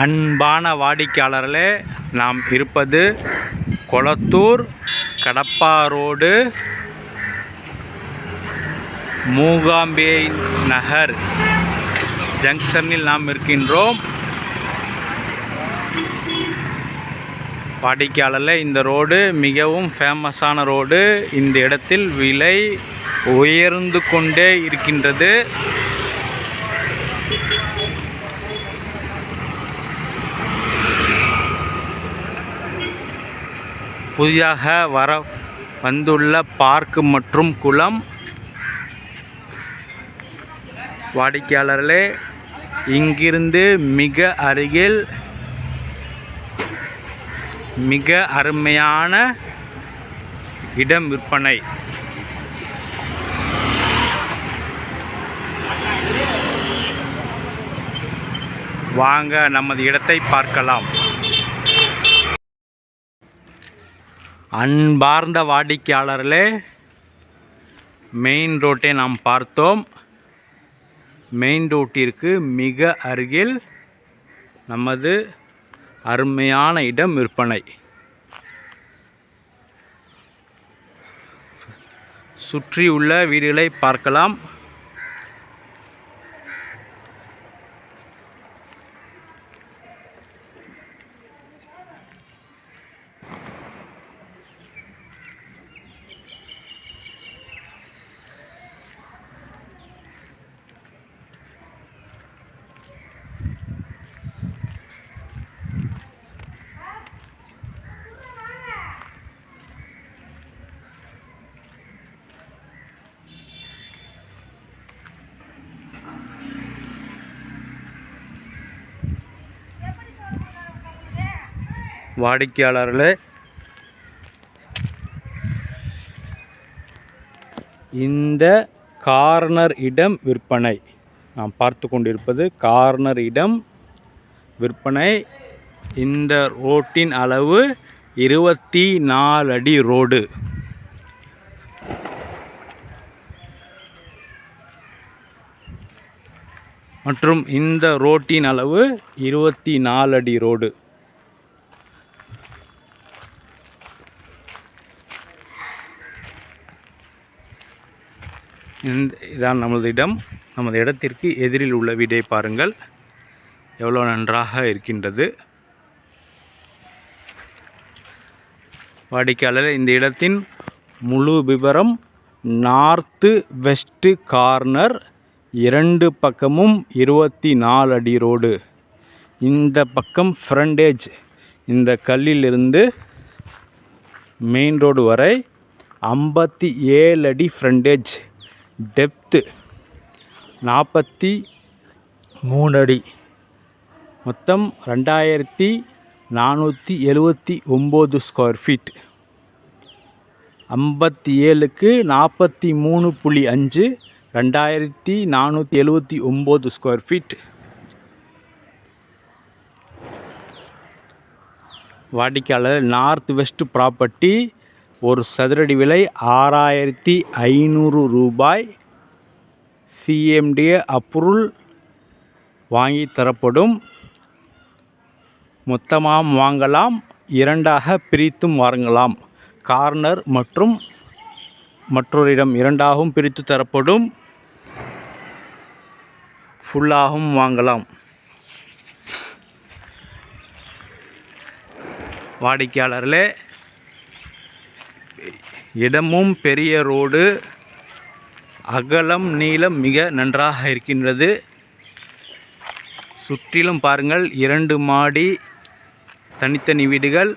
அன்பான வாடிக்கையாளர்களே நாம் இருப்பது கொளத்தூர் கடப்பா ரோடு மூகாம்பே நகர் ஜங்ஷனில் நாம் இருக்கின்றோம். வாடிக்கையாளர்களே இந்த ரோடு மிகவும் ஃபேமஸான ரோடு. இந்த இடத்தில் விலை உயர்ந்து கொண்டே இருக்கின்றது. புதிதாக வர வந்துள்ள பார்க் மற்றும் குளம். வாடிக்கையாளர்களே இங்கிருந்து மிக அருகில் மிக அருமையான இடம் விற்பனை. வாங்க நமது இடத்தை பார்க்கலாம். அன்பார்ந்த வாடிக்கையாளர்களே மெயின் ரோட்டை நாம் பார்த்தோம். மெயின் ரோட்டிற்கு மிக அருகில் நமது அருமையான இடம் விற்பனை. சுற்றியுள்ள வீடுகளை பார்க்கலாம். வாடிக்கையாளர்களே இந்த கார்னர் இடம் விற்பனை. நாம் பார்த்து கொண்டிருப்பது கார்னர் இடம் விற்பனை. இந்த ரோட்டின் அளவு இருபத்தி நாலு அடி ரோடு. மற்றும் இந்த ரோட்டின் அளவு இருபத்தி நாலு அடி ரோடு. இந்த இதான் நமது இடம். நமது இடத்திற்கு எதிரில் உள்ள வீடை பாருங்கள். எவ்வளோ நன்றாக இருக்கின்றது. வாடிக்கையாளர் இந்த இடத்தின் முழு விவரம் நார்த்து வெஸ்ட்டு கார்னர் இரண்டு பக்கமும் இருபத்தி நாலு அடி ரோடு. இந்த பக்கம் ஃப்ரண்டேஜ். இந்த கல்லிலிருந்து மெயின் ரோடு வரை ஐம்பத்தி ஏழு அடி ஃப்ரண்டேஜ். டெப்த்து. நாற்பத்தி மூணு அடி மொத்தம் ரெண்டாயிரத்தி நானூற்றி எழுபத்தி ஒம்பது ஸ்கொயர் ஃபீட் ஐம்பத்தி ஏழுக்கு நாற்பத்தி மூணு புள்ளி அஞ்சு ரெண்டாயிரத்தி நானூற்றி எழுபத்தி ஒம்பது ஸ்கொயர் ஃபீட் வாடிக்கையாளர் நார்த் வெஸ்ட் ப்ராப்பர்ட்டி ஒரு சதுரடி விலை ஆறாயிரத்தி ஐநூறு ரூபாய். சிஎம்டிஏ அப்ரூவல் வாங்கி தரப்படும். மொத்தமாக வாங்கலாம். இரண்டாக பிரித்தும் வாங்கலாம் கார்னர் மற்றும் மற்றொரு இடம் இரண்டாகவும் பிரித்து தரப்படும். ஃபுல்லாகவும் வாங்கலாம். வாடிக்கையாளர்களே இடமும் பெரிய ரோடு அகலம் நீளம் மிக நன்றாக இருக்கின்றது. சுற்றிலும் பாருங்கள் இரண்டு மாடி தனித்தனி வீடுகள்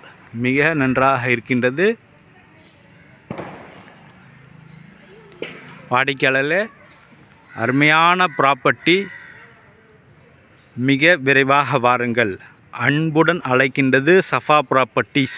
மிக நன்றாக இருக்கின்றது. வாடிக்கையாளர்களே அருமையான ப்ராப்பர்ட்டி மிக விரைவாக வாருங்கள். அன்புடன் அழைக்கின்றது சஃபா ப்ராப்பர்ட்டிஸ்